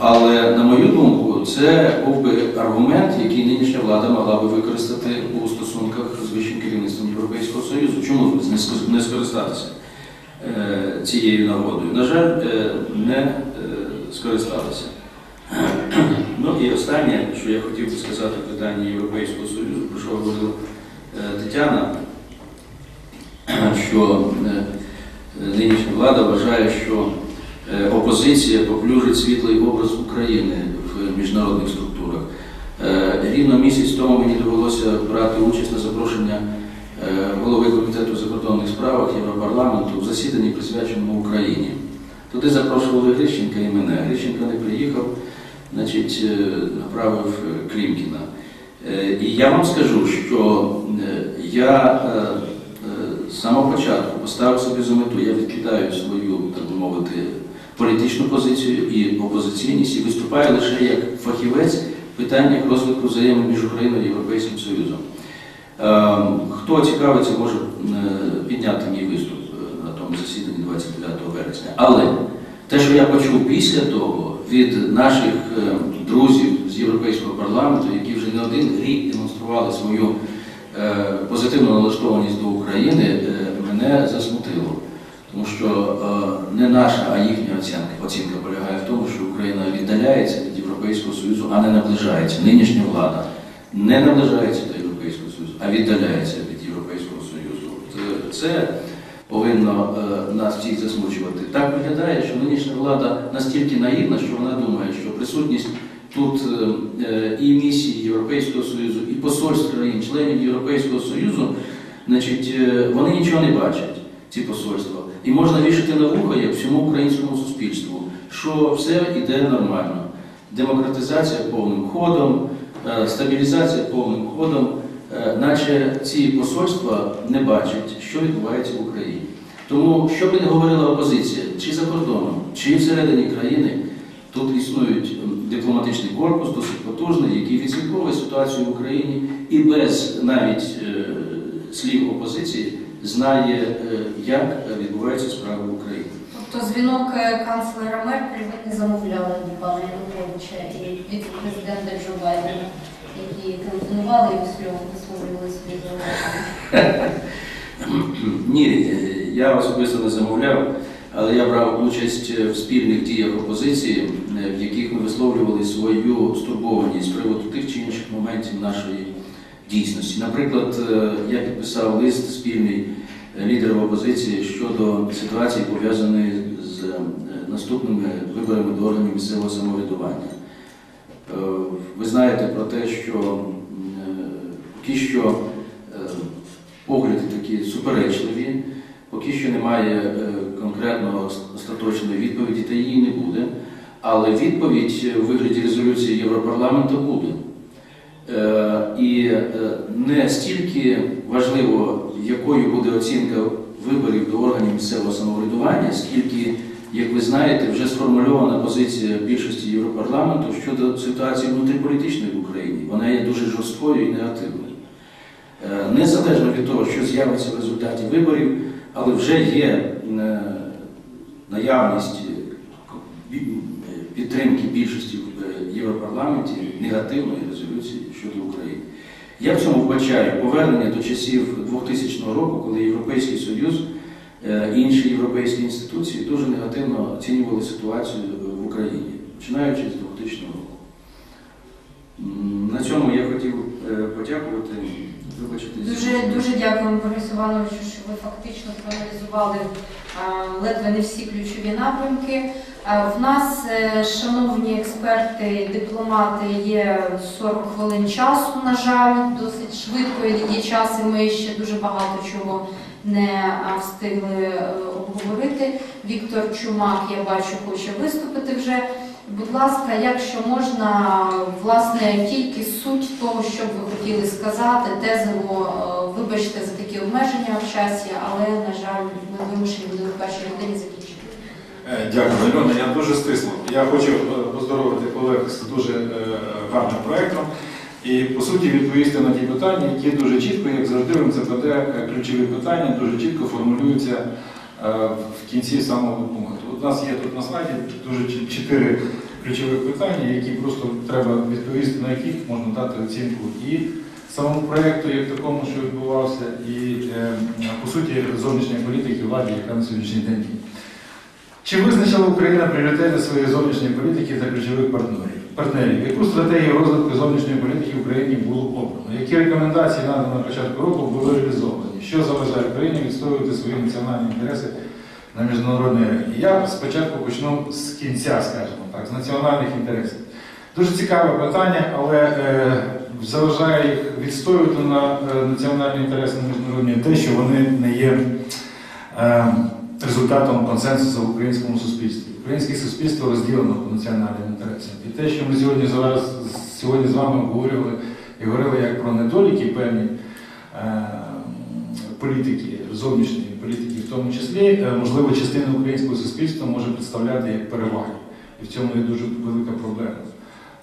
Але, на мою думку, це був би аргумент, який нинішня влада могла би використати у стосунках з вищим керівництвом Європейського Союзу. Чому не скористатися е, цією нагодою? На жаль, е, не е, скористалися. Ну і останнє, що я хотів би сказати в питанні Європейського Союзу, про що говорила Тетяна, що нинішня влада вважає, що опозиція поплюжить світлий образ України в міжнародних структурах. Е, Рівно місяць тому мені довелося брати участь на запрошення е, голови комітету закордонних справах Європарламенту в засіданні, присвяченому Україні. Туди запрошували Грищенка і мене. Грищенко не приїхав, значить, е, направив е, Клімкіна. Е, І я вам скажу, що е, я е, е, з самого початку поставив собі за мету, я відкидаю свою, так би мовити, політичну позицію і опозиційність і виступаю лише як фахівець в питаннях розвитку взаємин між Україною і Європейським Союзом. Е, Хто цікавиться, може е, підняти мій виступ е, на тому засіданні 29 вересня. Але те, що я почув після того від наших е, друзів з Європейського парламенту, які вже не один рік демонстрували свою е, позитивну налаштованість до України, мене засмутило. Тому що е, не наша, а їхня оцінка, оцінка полягає в тому, що Україна віддаляється від Європейського Союзу, а не наближається. Нинішня влада не наближається до Європейського Союзу, а віддаляється від Європейського Союзу. Це, це повинно е, нас всіх засмучувати. Так виглядає, що нинішня влада настільки наївна, що вона думає, що присутність тут е, е, і місії Європейського Союзу, і посольств країн, членів Європейського Союзу, значить, е, вони нічого не бачать, ці посольства. І можна вішати на вухо як всьому українському суспільству, що все йде нормально. Демократизація повним ходом, е, стабілізація повним ходом, е, наче ці посольства не бачать, що відбувається в Україні. Тому, що би не говорила опозиція, чи за кордоном, чи всередині країни, тут існують дипломатичний корпус, досить потужний, який відслідковує ситуацію в Україні і без навіть е, слів опозиції знає, е, як відбуваються справи в Україні. Тобто дзвінок е, канцлера Меркель ви не замовляли від пана Януковича і від президента Джо Байдена, які телефонували і висловлювали висловлювали свої. Ні, е, я особисто не замовляв, але я брав участь в спільних діях опозиції, в яких ми висловлювали свою стурбованість з приводу тих чи інших моментів нашої дійсності. Наприклад, е, я підписав лист спільний е, лідерів опозиції щодо ситуації, пов'язаної з е, наступними виборами до органів місцевого самоврядування. Ви знаєте про те, що поки що погляди такі суперечливі, поки що немає конкретно остаточної відповіді, та її не буде. Але відповідь у вигляді резолюції Європарламенту буде. Е, І е, не стільки важливо, якою буде оцінка виборів до органів місцевого самоврядування, скільки, як ви знаєте, вже сформульована позиція більшості Європарламенту щодо ситуації внутріполітичної в Україні. Вона є дуже жорсткою і негативною. Е, Незалежно від того, що з'явиться в результаті виборів, але вже є наявність підтримки більшості Європарламенті негативної резолюції щодо України. Я в цьому вбачаю повернення до часів 2000 року, коли Європейський Союз е, і інші європейські інституції дуже негативно оцінювали ситуацію в Україні, починаючи з 2000 року. На цьому я хотів е, подякувати. Дуже дуже дякуємо Борису Івановичу, що ви фактично проаналізували ледве не всі ключові напрямки. В нас, е, шановні експерти, дипломати, є 40 хвилин часу, на жаль, досить швидко є час, і ми ще дуже багато чого не встигли е, обговорити. Віктор Чумак, я бачу, хоче виступити вже. Будь ласка, якщо можна, власне, тільки суть того, що ви хотіли сказати, тезово, е, вибачте за такі обмеження в часі, але, на жаль, ми вимушені будемо в першій годині закінчити. Е, Дякую, Альона. Я дуже стисло. Я хочу е, поздоровити колег з дуже гарним проєктом і по суті відповісти на ті питання, які дуже чітко, як завжди, в МЦПД ключові питання дуже чітко формулюються в кінці самого. От у нас є тут на слайді дуже чотири ключових питання, які просто треба відповісти, на яких можна дати оцінку і самому проєкту, як такому, що відбувався, і е, по суті зовнішньої політики владі, яка на сьогоднішній день. Чи визначила Україна пріоритети своєї зовнішньої політики та ключових партнерів? Партнерів? Яку стратегію розвитку зовнішньої політики в Україні було обрано? Які рекомендації надані на початку року були реалізовані? Що заважає Україні відстоювати свої національні інтереси на міжнародній арені? Я спочатку почну з кінця, скажімо так, з національних інтересів. Дуже цікаве питання, але е, заважає їх відстоювати на е, національні інтереси на міжнародній те, що вони не є е, результатом консенсусу в українському суспільстві. Українське суспільство розділено по національним інтересам. І те, що ми сьогодні зараз сьогодні з вами обговорювали і говорили як про недоліки певні е, політики, зовнішньої політики, в тому числі, е, можливо, частина українського суспільства може представляти як переваги. І в цьому є дуже велика проблема.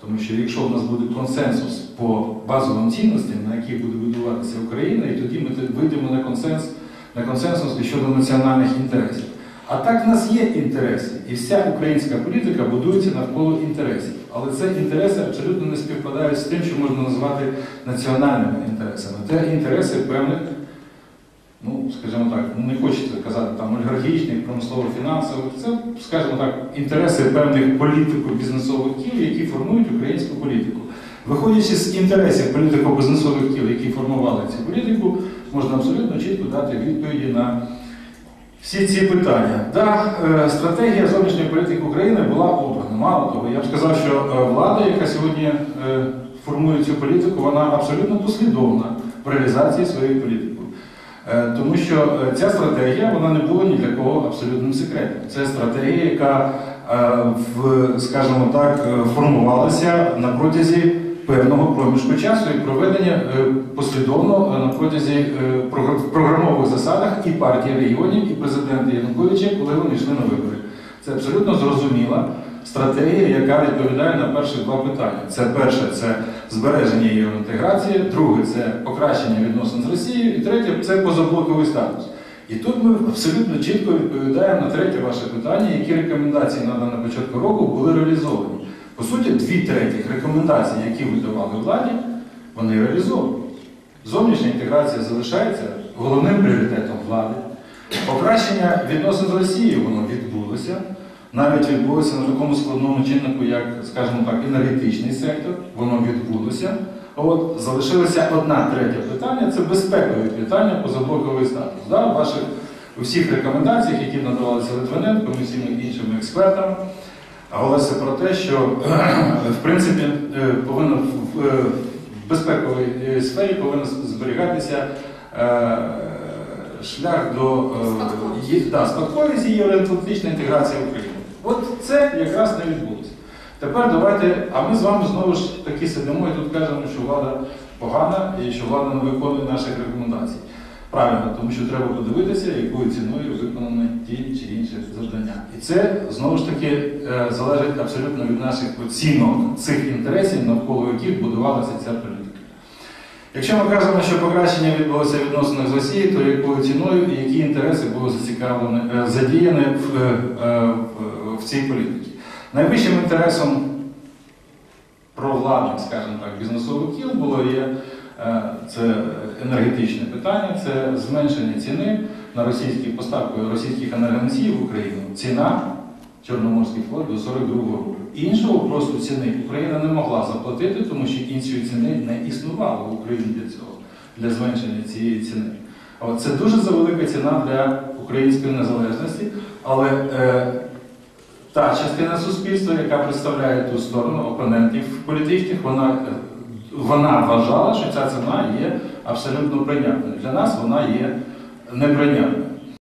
Тому що якщо в нас буде консенсус по базовим цінностям, на яких буде будуватися Україна, і тоді ми вийдемо на консенсус, на консенсус щодо національних інтересів. А так в нас є інтереси, і вся українська політика будується навколо інтересів. Але це інтереси абсолютно не співпадають з тим, що можна назвати національними інтересами. Це інтереси певних, ну скажімо так, ну, не хочеться казати там олігархічних, промислово-фінансових. Це, скажімо так, інтереси певних політико-бізнесових кіл, які формують українську політику. Виходячи з інтересів політико-бізнесових кіл, які формували цю політику, можна абсолютно чітко дати відповіді на всі ці питання. Да, е, стратегія зовнішньої політики України була обрана. Мало того, я б сказав, що е, влада, яка сьогодні е, формує цю політику, вона абсолютно послідовна в реалізації своєї політики. Тому що ця стратегія вона не була ні для кого абсолютним секретом. Це стратегія, яка, скажімо так, формувалася на протязі певного проміжку часу і проведення е, послідовно е, на протязі е, програмових засадах і партії регіонів, і президента Януковича, коли вони йшли на вибори. Це абсолютно зрозуміла стратегія, яка відповідає на перші два питання. Це перше це збереження євроінтеграції, друге це покращення відносин з Росією, і третє це позаблоковий статус. І тут ми абсолютно чітко відповідаємо на третє ваше питання, які рекомендації на на початку року були реалізовані. По суті, дві третіх рекомендацій, які ви давали владі, вони реалізовані. Зовнішня інтеграція залишається головним пріоритетом влади. Покращення відносин з Росією воно відбулося. Навіть відбулося на такому складному чиннику, як, скажімо так, енергетичний сектор, воно відбулося. От залишилося одна третя питання це безпекові питання позаблоковий статус. Да? Ваших усіх рекомендаціях, які надавалися Литвиненком і всіми іншими експертами, говориться про те, що в принципі е, повинно в е, безпековій е, сфері повинен зберігатися е, шлях до е, да, спадковість і євроатлантична інтеграція України. От це якраз не відбулося. Тепер давайте, а ми з вами знову ж таки сидимо і тут кажемо, що влада погана і що влада не виконує наших рекомендацій. Правильно, тому що треба подивитися, якою ціною виконані ті чи інші завдання. І це знову ж таки е, залежить абсолютно від наших оцінок цих інтересів, навколо яких будувалася ця політика. Якщо ми кажемо, що покращення відбулося в відносинах з Росією, то якою ціною і які інтереси були зацікавлені, е, задіяні в, е, в- в цій політиці? Найвищим інтересом провладних, скажімо так, бізнесових кіл було є це енергетичне питання, це зменшення ціни на російські поставки російських енергоносіїв в Україну. Ціна Чорноморський флот до 42-го року. Іншого просто ціни Україна не могла заплатити, тому що іншої ціни не існувало в Україні для цього, для зменшення цієї ціни. От це дуже завелика ціна для української незалежності, але е, та частина суспільства, яка представляє ту сторону опонентів політичних, вона, е, вона вважала, що ця ціна є абсолютно прийнятною. Для нас вона є неприйнятною.